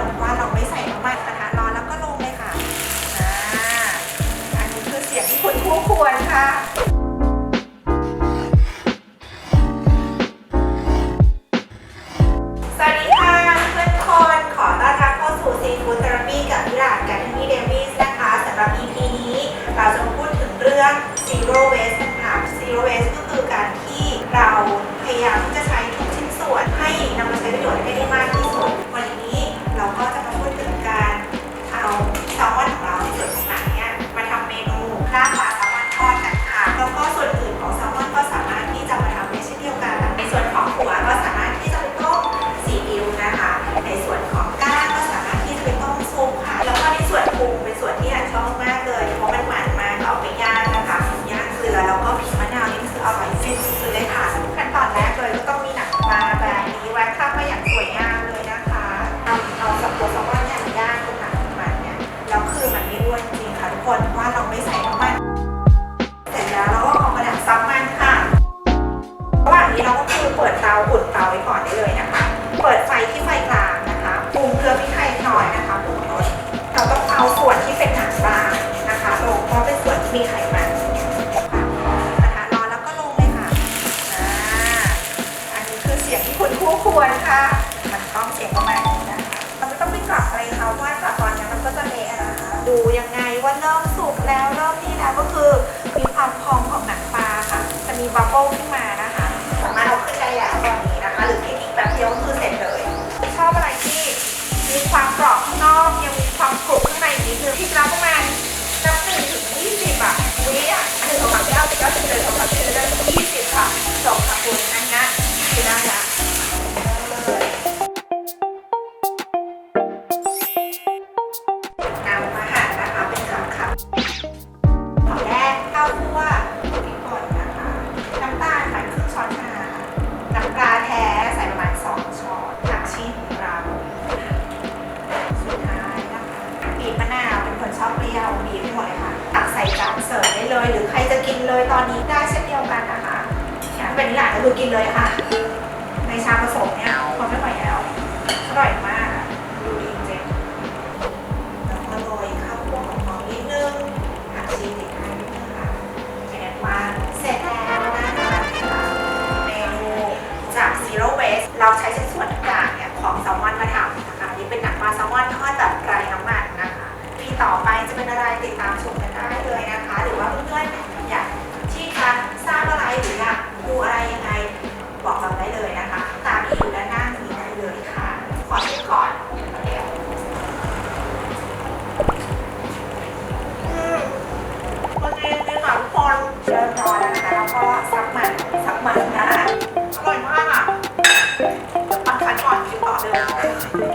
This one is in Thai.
นว่าเราไม่ใส่น้ำมันนะคะร้อนแล้วก็ลงเลยค่ะอ่าอันนี้คือเสียงที่คุณคู่ควรค่ะ ด้วยจริงๆค่ะทุกคนว่าเราไม่ใส่น้ำมันเสร็จแล้วเราก็เอากระดาษซับมันค่ะระหว่างนี้เราก็คือเปิดเตาอุ่นเตาไว้ก่อนได้เลยนะคะ เปิดไฟที่ไฟกลางนะคะปรุงเกลือพริกไทยหน่อยนะคะปรุงรสเราต้องเอาส่วนที่เป็นหนังปลานะคะลงเพราะเป็นส่วนที่มีไขมันนะคะรอแล้วก็ลงเลยค่ะอ่าอันนี้คือเสียงที่คุณคู่ควรค่ะ เลยตอนนี้ได้เช่นเดียวกันนะคะอย่างเป็นหลักก็คือกินเลยค่ะ ในชาผสมเนี่ย เยอะพอนะคะแล้วก็ซักมันซักมันนะอร่อยมากอะอานคันก่อนกินต่อเลย